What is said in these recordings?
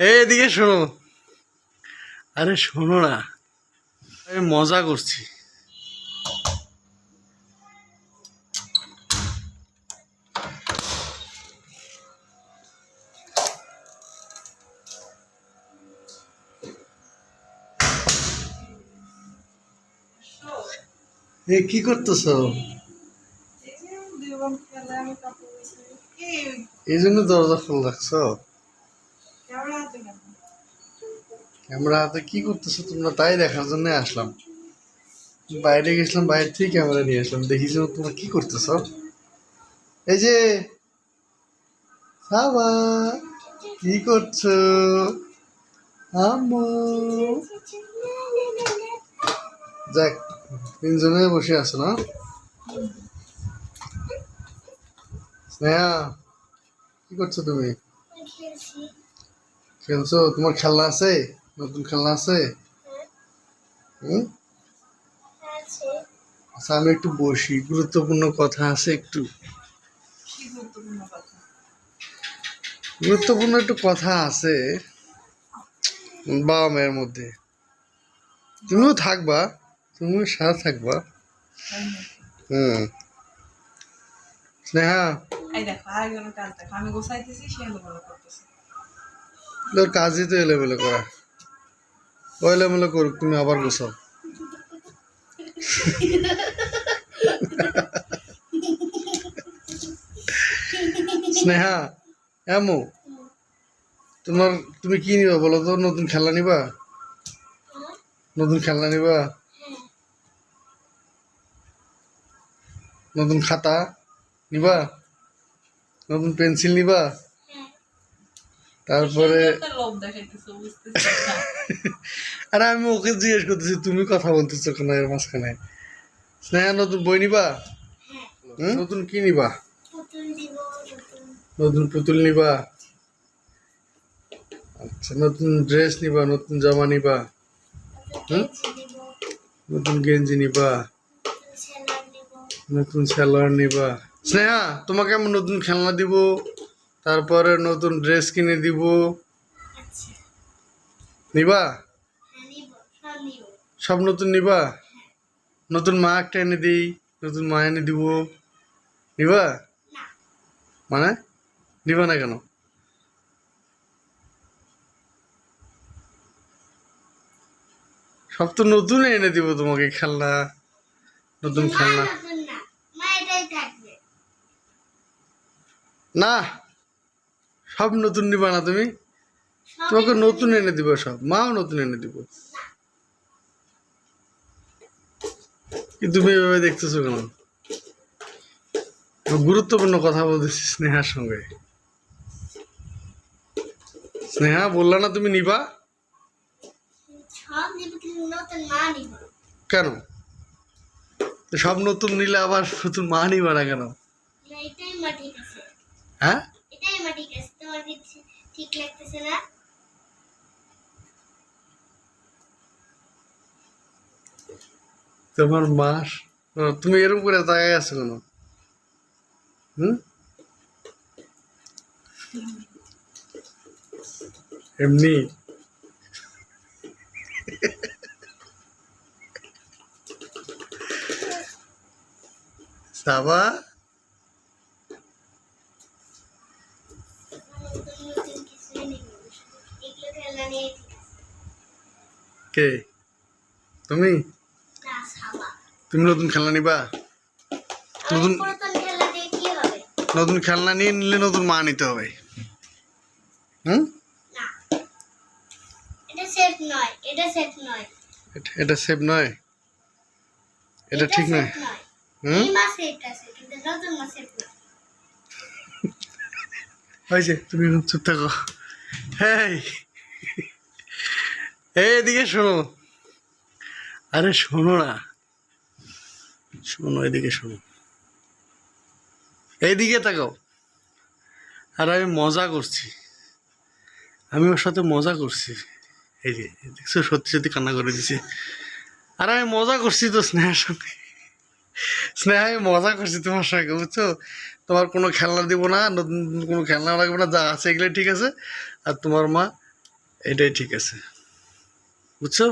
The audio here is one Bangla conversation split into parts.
এদিকে শোনো। আরে শোনো না। আমি মজা করছি। এ কি করতেছ? এই জন্য দরজা খোলা রাখছো? ক্যামেরা হাতে কি করতেছো তোমরা? তাই দেখার জন্য আসলাম। বাইরে গেছিলাম, বাইরে থেকে ক্যামেরা নিয়ে আসলাম। দেখি যে তোমরা কি করতেছ। এই যে, সাবা, কি করছ? আম্মু। যাক, তিনজনে বসে আছো না? স্নেহা, কি করছ তুমি? খেলছো? তোমার খেলনা আছে? নতুন খেলনা আছে? আচ্ছা আমি একটু বসি। গুরুত্বপূর্ণ কথা আছে একটু। গুরুত্বপূর্ণ একটু কথা আছে। বাবা মায়ের মধ্যে। তুমিও থাকবা। তুমিও সাথে থাকবা। হুম। স্নেহা। দেখো আমি গোছাইতেছি সে করতেছে। তোর কাজই তো এলোমেলো করা। ও এলোমেলো করুক, তুমি আবার গোছাও। স্নেহা এমো তোমার, তুমি কি নিবা বলো তো? নতুন খেলা নিবা? নতুন খেলনা নিবা? নতুন খাতা নিবা? নতুন পেন্সিল নিবা? তারপরে। আরে আমি ওকে জিজ্ঞেস করতেছি তুমি কথা বলতেছো কেন এর মাঝখানে? স্নেহা নতুন বই নিবা? হুম? নতুন কি নিবা? নতুন পুতুল নিবা? আচ্ছা নতুন ড্রেস নিবা নতুন জামা নিবা? নতুন গেঞ্জি নিবা। নতুন সালোয়ার নিবা? স্নেহা তোমাকে আমি নতুন খেলনা দিব। তারপরে নতুন ড্রেস কিনে দিব। নিবা? সব নতুন নিবা? নতুন মা একটা এনে দিই নতুন মা এনে দিব। নিবা? মানে? নিবা না কেন? সব তো নতুন এনে দিব তোমাকে খেলনা। নতুন খেলনা। না। সব নতুন নিবা না তুমি? তোমাকে নতুন। এনে দিব সব মাও নতুন এনে দিব। কি তুমি এভাবে দেখতেছো কেন? গুরুত্বপূর্ণ কথা বলতেছি স্নেহার সঙ্গে। স্নেহা বললা না তুমি নিবা? কেন? সব নতুন নিলে আবার নতুন মা নিবা না কেন? হ্যাঁ? ঠিক লাগতেছে না। তোমার মা তুমি এরকম করে তাকায় আছো কেন? এমনি? সাবা? কে? তুমি? তুমি নতুন খেলনা নিবা? নতুন নতুন খেলনা নিয়ে নিলে নতুন মা নিতে হবে। হুম? এটা সেফ নয় এটা ঠিক নয়? হুম? হয়েছে তুমি চুপ থাকো। হ্যাঁ এদিকে শোনো। আরে শোনো না। শোনো, এদিকে শোনো। এইদিকে তাকাও। আর আমি মজা করছি। আমি ওর সাথে মজা করছি। এই যে, দেখছ, সত্যি সত্যি কান্না করে দিছে আর আমি মজা করছি তো স্নেহার সঙ্গে স্নেহা, আমি মজা করছি তোমার সঙ্গে, বুঝছ? তোমার কোনো খেলনা দিব না, নতুন কোনো খেলনা লাগবে না, যা আছে এগুলো ঠিক আছে। আর তোমার মা, এটাই ঠিক আছে। বুঝছ?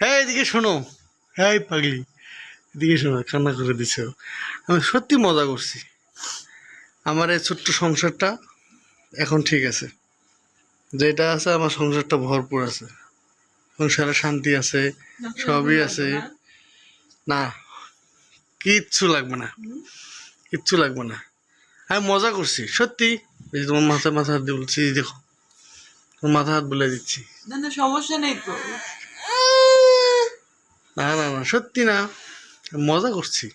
হ্যাঁ এদিকে শোনো। হ্যাঁ পাগলি। এদিকে শোনো, কান্না করে দিছ। আমি সত্যি মজা করছি। আমার এই ছোট্ট সংসারটা এখন ঠিক আছে। যেটা আছে, আমার সংসারটা ভরপুর আছে। সংসারে শান্তি আছে, সবই আছে। না, কিচ্ছু লাগবে না। কিচ্ছু লাগবে না। আমি মজা করছি, সত্যি। তোমার মাথায় মাথা দিয়ে বলছি দেখো। মাথা হাত বলে দিচ্ছি। না না সমস্যা নেই তো। না না না সত্যি না। মজা করছি।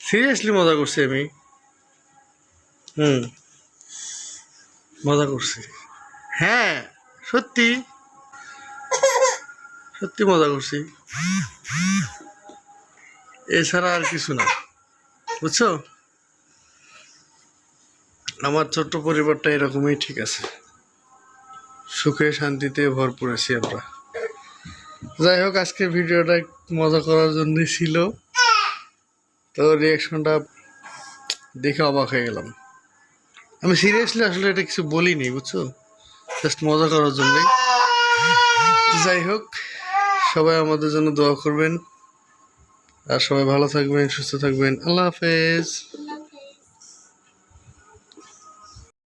সিরিয়াসলি মজা করছি আমি। হুম। মজা করছি। হ্যাঁ সত্যি। সত্যি মজা করছি। এছাড়া আর কিছু না। বুঝছ? আমার ছোট্ট পরিবারটা এরকমই ঠিক আছে। সুখে শান্তিতে ভরপুর আছি আমরা। যাই হোক, আজকে ভিডিওটা মজা করার জন্যই ছিল। তো রিয়াকশনটা দেখে অবাক হয়ে গেলাম। আমি সিরিয়াসলি আসলে এটা কিছু বলিনি, বুঝছ? জাস্ট মজা করার জন্যই। যাই হোক, সবাই আমাদের জন্য দোয়া করবেন। আর সবাই ভালো থাকবেন, সুস্থ থাকবেন। আল্লাহ হাফেজ।